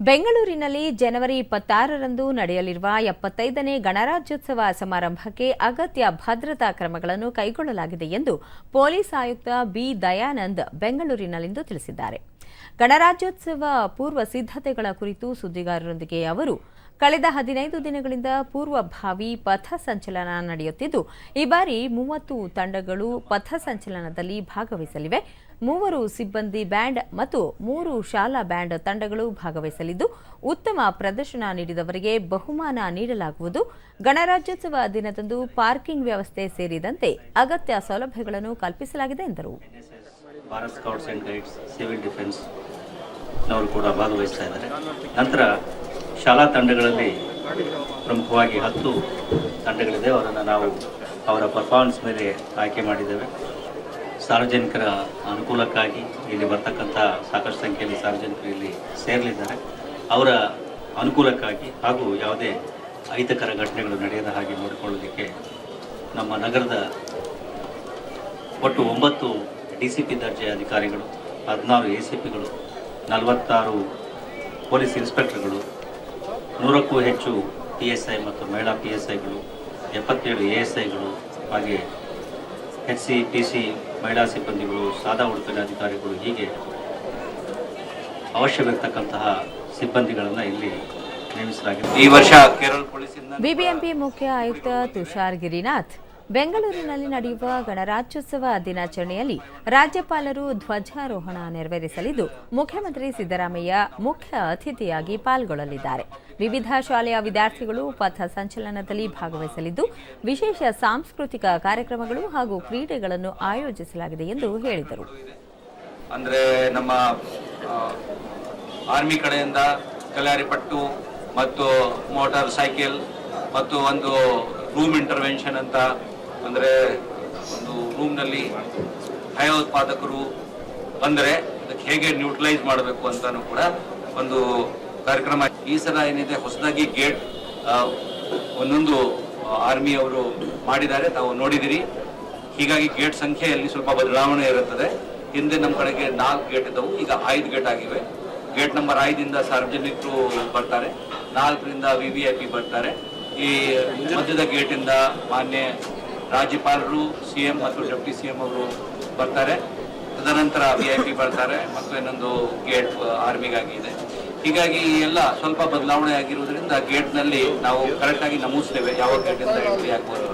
ಬೆಂಗಳೂರಿನಲ್ಲಿ ಜನವರಿ ಇಪ್ಪತ್ತಾರರಂದು ನಡೆಯಲಿರುವ ಎಪ್ಪತ್ತೈದನೇ ಗಣರಾಜ್ಯೋತ್ಸವ ಸಮಾರಂಭಕ್ಕೆ ಅಗತ್ಯ ಭದ್ರತಾ ಕ್ರಮಗಳನ್ನು ಕೈಗೊಳ್ಳಲಾಗಿದೆ ಎಂದು ಪೊಲೀಸ್ ಆಯುಕ್ತ ಬಿ. ದಯಾನಂದ್ ಬೆಂಗಳೂರಿನಲ್ಲಿಂದು ತಿಳಿಸಿದ್ದಾರೆ. ಗಣರಾಜ್ಯೋತ್ಸವ ಪೂರ್ವ ಸಿದ್ಧತೆಗಳ ಕುರಿತು ಸುದ್ದಿಗಾರರೊಂದಿಗೆ ಅವರು, ಕಳೆದ ಹದಿನೈದು ದಿನಗಳಿಂದ ಪೂರ್ವಭಾವಿ ಪಥ ಸಂಚಲನ ನಡೆಯುತ್ತಿದ್ದು, ಈ ಬಾರಿ ಮೂವತ್ತು ತಂಡಗಳು ಪಥ ಸಂಚಲನದಲ್ಲಿ ಭಾಗವಹಿಸಲಿವೆ. ಮೂವರು ಸಿಬ್ಬಂದಿ ಬ್ಯಾಂಡ್ ಮತ್ತು ಮೂರು ಶಾಲಾ ಬ್ಯಾಂಡ್ ತಂಡಗಳು ಭಾಗವಹಿಸಲಿದ್ದು, ಉತ್ತಮ ಪ್ರದರ್ಶನ ನೀಡಿದವರಿಗೆ ಬಹುಮಾನ ನೀಡಲಾಗುವುದು. ಗಣರಾಜ್ಯೋತ್ಸವ ದಿನದಂದು ಪಾರ್ಕಿಂಗ್ ವ್ಯವಸ್ಥೆ ಸೇರಿದಂತೆ ಅಗತ್ಯ ಸೌಲಭ್ಯಗಳನ್ನು ಕಲ್ಪಿಸಲಾಗಿದೆ ಎಂದರು. Bharat scouts and guides civil defence ನವರು ಕೂಡ ಭಾಗವಹಿಸ್ತಾ ಇದ್ದಾರೆ. ನಂತರ ಶಾಲಾ ತಂಡಗಳಲ್ಲಿ ಪ್ರಮುಖವಾಗಿ ಹತ್ತು ತಂಡಗಳಿದೆ. ಅವರನ್ನು ನಾವು ಅವರ ಪರ್ಫಾರ್ಮೆನ್ಸ್ ಮೇಲೆ ಆಯ್ಕೆ ಮಾಡಿದ್ದೇವೆ. ಸಾರ್ವಜನಿಕರ ಅನುಕೂಲಕ್ಕಾಗಿ ಇಲ್ಲಿ ಬರ್ತಕ್ಕಂಥ ಸಾಕಷ್ಟು ಸಂಖ್ಯೆಯಲ್ಲಿ ಸಾರ್ವಜನಿಕರು ಇಲ್ಲಿ ಸೇರಲಿದ್ದಾರೆ. ಅವರ ಅನುಕೂಲಕ್ಕಾಗಿ ಹಾಗೂ ಯಾವುದೇ ಅಹಿತಕರ ಘಟನೆಗಳು ನಡೆಯದ ಹಾಗೆ ನೋಡಿಕೊಳ್ಳೋದಕ್ಕೆ ನಮ್ಮ ನಗರದ ಒಟ್ಟು ಒಂಬತ್ತು ಡಿ ಸಿ ಪಿ ದರ್ಜೆಯ ಅಧಿಕಾರಿಗಳು ಹದಿನಾರು ಎ ಸಿ ಪಿಗಳು ನಲವತ್ತಾರು ಪೊಲೀಸ್ ಇನ್ಸ್ಪೆಕ್ಟರ್ಗಳು ನೂರಕ್ಕೂ ಹೆಚ್ಚು ಪಿ ಎಸ್ ಐ ಮತ್ತು ಮಹಿಳಾ ಪಿ ಎಸ್ ಐಗಳು ಎಪ್ಪತ್ತೇಳು ಎ ಎಸ್ ಐಗಳು ಹಾಗೆ ಎಚ್ ಸಿ ಪಿ ಸಿ ಮಹಿಳಾ ಸಿಬ್ಬಂದಿಗಳು ಸಾದಾ ಉಡುಪಿನ ಅಧಿಕಾರಿಗಳು ಹೀಗೆ ಅವಶ್ಯವಿರ್ತಕ್ಕಂತಹ ಸಿಬ್ಬಂದಿಗಳನ್ನು ಇಲ್ಲಿ ನೇಮಿಸಲಾಗಿದೆ. ಈ ವರ್ಷ ಕೇರಳ ಪೊಲೀಸಿಂದ ಬಿಬಿಎಂಪಿ ಮುಖ್ಯ ಆಯುಕ್ತ ತುಷಾರ್ ಗಿರಿನಾಥ್ ಬೆಂಗಳೂರಿನಲ್ಲಿ ನಡೆಯುವ ಗಣರಾಜ್ಯೋತ್ಸವ ದಿನಾಚರಣೆಯಲ್ಲಿ ರಾಜ್ಯಪಾಲರು ಧ್ವಜಾರೋಹಣ ನೆರವೇರಿಸಲಿದ್ದು, ಮುಖ್ಯಮಂತ್ರಿ ಸಿದ್ದರಾಮಯ್ಯ ಮುಖ್ಯ ಅತಿಥಿಯಾಗಿ ಪಾಲ್ಗೊಳ್ಳಲಿದ್ದಾರೆ. ವಿವಿಧ ಶಾಲೆಯ ವಿದ್ಯಾರ್ಥಿಗಳು ಪಥ ಸಂಚಲನದಲ್ಲಿ ಭಾಗವಹಿಸಲಿದ್ದು, ವಿಶೇಷ ಸಾಂಸ್ಕೃತಿಕ ಕಾರ್ಯಕ್ರಮಗಳು ಹಾಗೂ ಕ್ರೀಡೆಗಳನ್ನು ಆಯೋಜಿಸಲಾಗಿದೆ ಎಂದು ಹೇಳಿದರು. ಅಂದರೆ ನಮ್ಮ ಆರ್ಮಿ ಕಡೆಯಿಂದ ಕಲ್ಯಾರಿ ಪಟ್ಟು ಮತ್ತು ಮೋಟಾರ್ ಸೈಕಲ್ ಮತ್ತು ಒಂದು ರೂಮ್ ಇಂಟರ್ವೆನ್ಷನ್ ಅಂತ ಅಂದರೆ ಒಂದು ರೂಮ್ನಲ್ಲಿ ಭಯೋತ್ಪಾದಕರು ಬಂದರೆ ಅದಕ್ಕೆ ಹೇಗೆ ನ್ಯೂಟ್ರಲೈಸ್ ಮಾಡಬೇಕು ಅಂತಾನು ಕೂಡ ಒಂದು ಕಾರ್ಯಕ್ರಮ. ಈ ಸಲ ಏನಿದೆ, ಹೊಸದಾಗಿ ಗೇಟ್ ಒಂದೊಂದು ಆರ್ಮಿ ಅವರು ಮಾಡಿದ್ದಾರೆ. ತಾವು ನೋಡಿದಿರಿ. ಹೀಗಾಗಿ ಗೇಟ್ ಸಂಖ್ಯೆಯಲ್ಲಿ ಸ್ವಲ್ಪ ಬದಲಾವಣೆ ಇರುತ್ತದೆ. ಹಿಂದೆ ನಮ್ಮ ಕಡೆಗೆ ನಾಲ್ಕು ಗೇಟ್ ಇದ್ದವು, ಈಗ ಐದು ಗೇಟ್ ಆಗಿವೆ. ಗೇಟ್ ನಂಬರ್ ಐದಿಂದ ಸಾರ್ವಜನಿಕರು ಬರ್ತಾರೆ. ನಾಲ್ಕರಿಂದ ವಿ ವಿ ಐ ಪಿ ಬರ್ತಾರೆ. ಈ ಮಧ್ಯದ ಗೇಟಿಂದ ಮಾನ್ಯ ರಾಜ್ಯಪಾಲರು ಸಿ ಎಂ ಮತ್ತು ಡೆಪ್ಟಿ ಸಿ ಎಂ ಅವರು ಬರ್ತಾರೆ. ತದನಂತರ ವಿ ಐ ಪಿ ಬರ್ತಾರೆ ಮತ್ತು ಇನ್ನೊಂದು ಗೇಟ್ ಆರ್ಮಿಗಾಗಿ ಇದೆ. ಹೀಗಾಗಿ ಈ ಎಲ್ಲ ಸ್ವಲ್ಪ ಬದಲಾವಣೆ ಆಗಿರುವುದರಿಂದ ಗೇಟ್ನಲ್ಲಿ ನಾವು ಕರೆಕ್ಟಾಗಿ ನಮೂಸ್ತೇವೆ ಯಾವ ಗೇಟಿಂದ ಎಂಟ್ರಿ ಆಗ್ಬೋದು